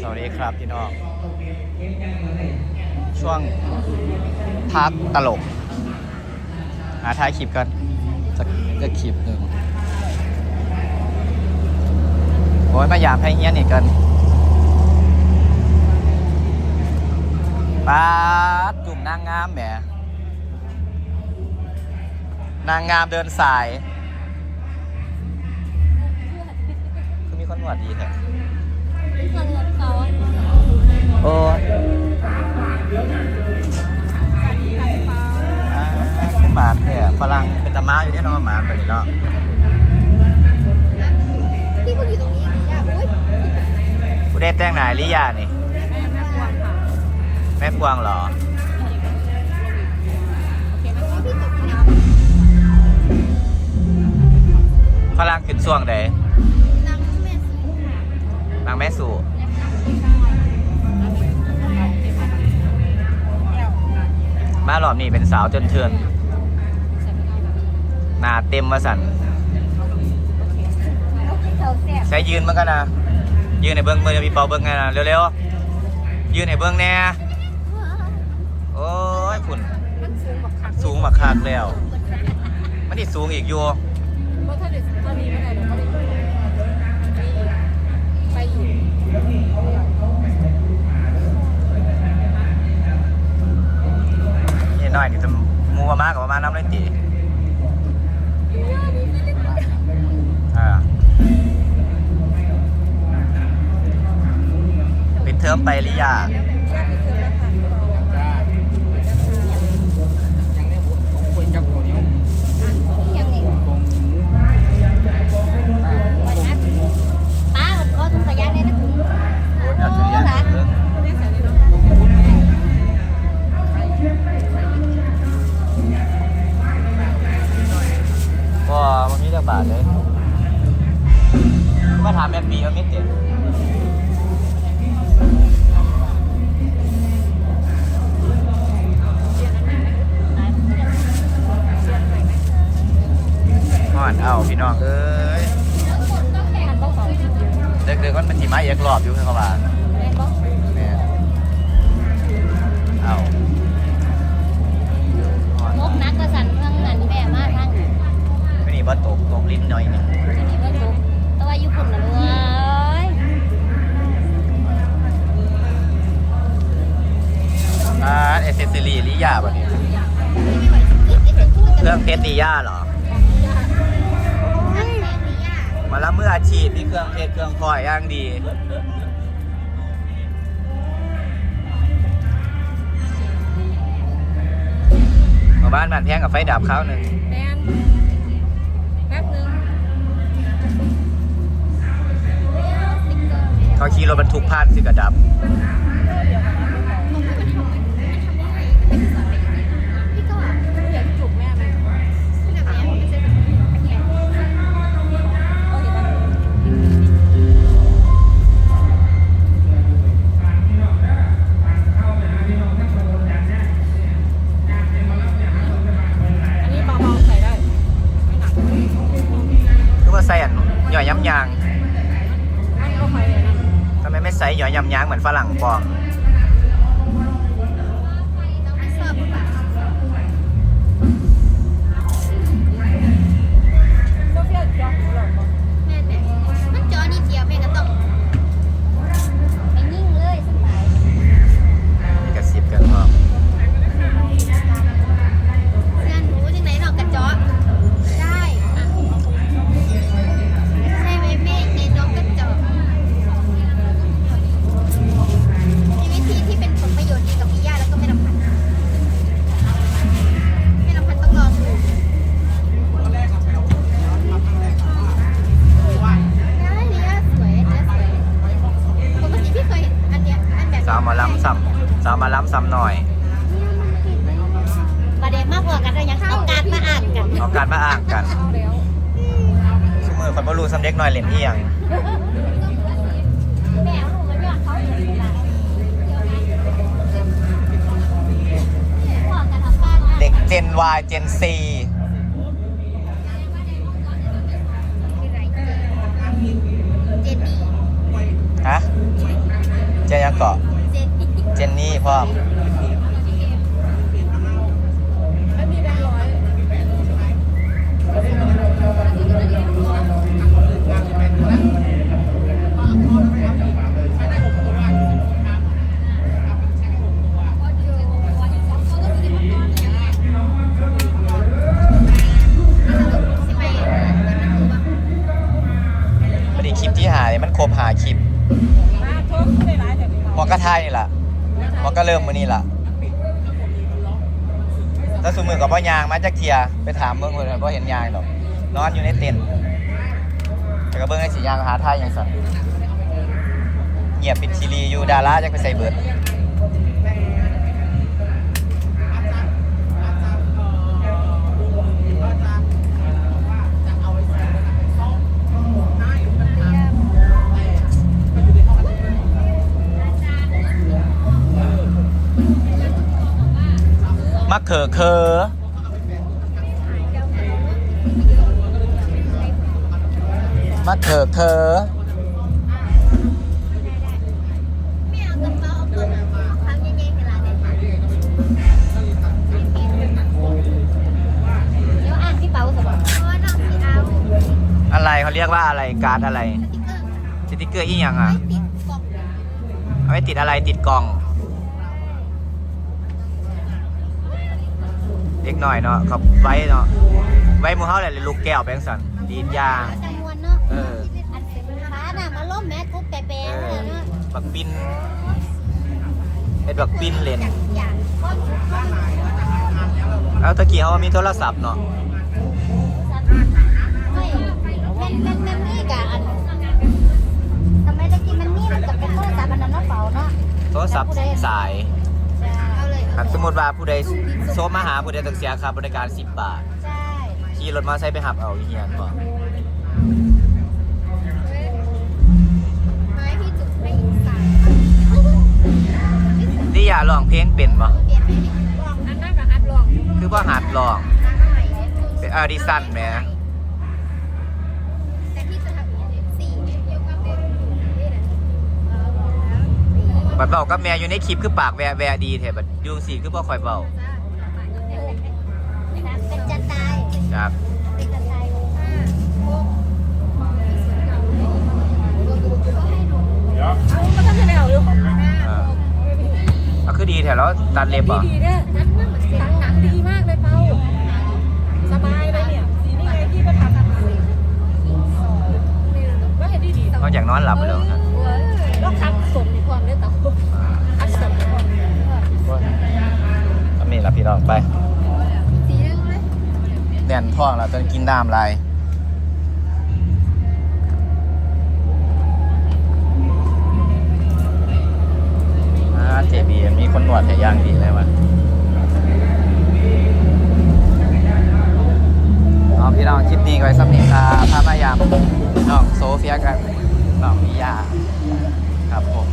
สวัสดีครับพี่น้อง ช่วงพักตลกหาท้ายคลิปกันสักสักคลิปหนึ่งโอ้ยมาอยากให้เฮี้ยนอีกกันป้าดจุ่มนางงามแหมนางงามเดินสาย คือมีคนหนวดดีแท้ โอ้ยอ่าหมาแท้ฝรั่งเป็นตะมาอยู่ที่น้องหมาไปนี่เนาะพี่คุณอยู่ตรงนี้อย่าอุ้ยผู้ได้แต่งหนายลิยานี่แม่กวางเหรอพี่ตกน้ฝรั่งขึ้นส่วงใดำน้ำแม่สี นางแม่สู่มารอบนี้เป็นสาวจนเทือนหนาเต็มมาสั่นเธอแซ่บใช้ยืนมันกันนะ ยืนในเบิ้องมือพี่เปาเบิ้องไงนะเร็วๆ ยืนในเบิ้องแน่ โอ้ยคุณมันสูงแบบคักสูงมาคักแล้ว มันที่สูงอีกอยู่ เพราะถ้าเด็กตอนนี้ไม่ได้เดี๋ยวเขาไปอยู่ไปอยู่ น้อยนี่จะมูประมาณกับประมาณน้ำเลยตีอ่าปิดเทอมไปหรือยัง บาทเลยมาถามแม่ปีว่ามิเด็ดห่อนเอาพี่น้องเอ้ยเด็กๆก็มันเป็นสีไม้เอกรอบอยู่ขาว่าแม่บ้องแม่เอา นี่ว่าตกตกลิ้นหน่อยหนึงจะมีเรื่องลุกแต่ว่าอยู่คนละเลยอ่าเอเซซิลีลิยาบ่เนี่ยเครื่องเพชรลิยาเหรอ มาแล้วมืออาชีพนี่เครื่องเพชรเครื่องพลอยย่างดีมาบ้านมันแพงกับไฟดับเขาหนึ่ง แมน เขาขี่รถบรรทุกผ่านสิกระดับ ใส่หย่อยย้ำยางเหมือนฝรั่งปอก ซ้ำสาวหมาล้ำซ้ำหน่อยประเด็นมากกว่ากันเลยยังเอาการมาอ่านกันเอาการมาอ้างกันเอาแล้วสมือคนบรรลุสำเด็กหน่อยเล่นเอียงแม่เอาหนูมาหยอดเขาอยู่ในร้านหัวกันทำบ้านมาเด็กเจน Y เจน C เจนนี่ฮะเยังเกาะเจนนี่พร้อมไม่มีแบงค์ร้อยสิไปมันดูว่าพอดีคลิปที่หาเนี่ยมันครบหาคลิปมาโทษไม่ได้ร้ายแต่ไม่พอก็ทายนี่แหละันก็เริ่มมือนี่แหละถ้าสมมือกับพ่อยางมาจากเทียไปถามเบิ้งเลยเพราะเห็นยางหรอกนอนอยู่ในเต็นท์แต่ก็เบิ้งในสียางหาท่ายอย่างสั่นเงียบปิดซีรีอยู่ดาราจะไปใส่เบิร์ด เขอเคอะเขือมาเป๋าเอะเนี่ยค่ะเดี๋ยวอ่านพี่เป๋าสบอะไรเขาเรียกว่าอะไรการ์ดอะไรสติกเกอร์สติกเกอร์อีหยังอะ ไม่ติดกล่องเอาไว้ติดอะไรติดกล่อง เล็กหน่อยเนาะกับไว้เนาะไว้หมูเฮาแหละลูกแก้วแบงสันดีดยาง จำนวนเนาะเออ อันเป็นฟ้าน่ะมาล่มแม่กุ๊บแปะเอๆอนั่นน่ะเนาะบักบินเอ็ดบักบินเล่นอย่างข้อมูลข้อมูลแล้วตะกี้เขามีโทรศัพท์เนาะไม่มันมันมันนี่กะอันทำไมตะกี้มันนี่มันกับเป็นโทรศัพท์อันนั้นเนาะเป๋าเนาะโทรศัพท์สายเอาเลย หากสมมติว่าผู้ใดโซมาหาผู้ใดต้องเสียค่าบริการ 10 บาท ใช่ขี่รถมาใช้ไปหับเอาอีเฮียนบ่ไม้ที่จุดไม่อีกสายที่อยากร้องเพลงเป็นบ่เปลี่ยนไปนี่ลองอันนั้นกับฮัดลองคือบ่หัดร้องตั้งใหม่เนี่ยเป็นออดิชั่นแหม แต่ที่จะทำอย่างนี้สี่เนี่ยเกี่ยวกับเป็นนี่แหละ บัดเว้ากับแม่อยู่ในคลิปคือปากแวะแวะดีแท้บัดอยู่สิคือบ่ค่อยเว้าเป็นจันตายจากเป็นจันตายห้าหกก็ให้ดูก็ต้องได้เอาอยู่ของห้าเอหอกเอาคือดีแท้แล้วตัดเล็บบ่ดีดีเนี่ยนัดเมื่อเหมือนเสียหนังงหนังดีมากเลยเปาสบายเลยเนี่ยสีนี่ไงที่ประทับว่าเห็นดีดีนอกจากนอนหลับไปแล้วนะ ท้องแล้วจนกินน้ำลายอ่าเจบีมีคนหนวดแต่ย่างดีเลยวะเอาพี่น้องคลิปนี้ไว้สักนิดครับพามายามน้องโซเฟียกันน้องมิยาครับผม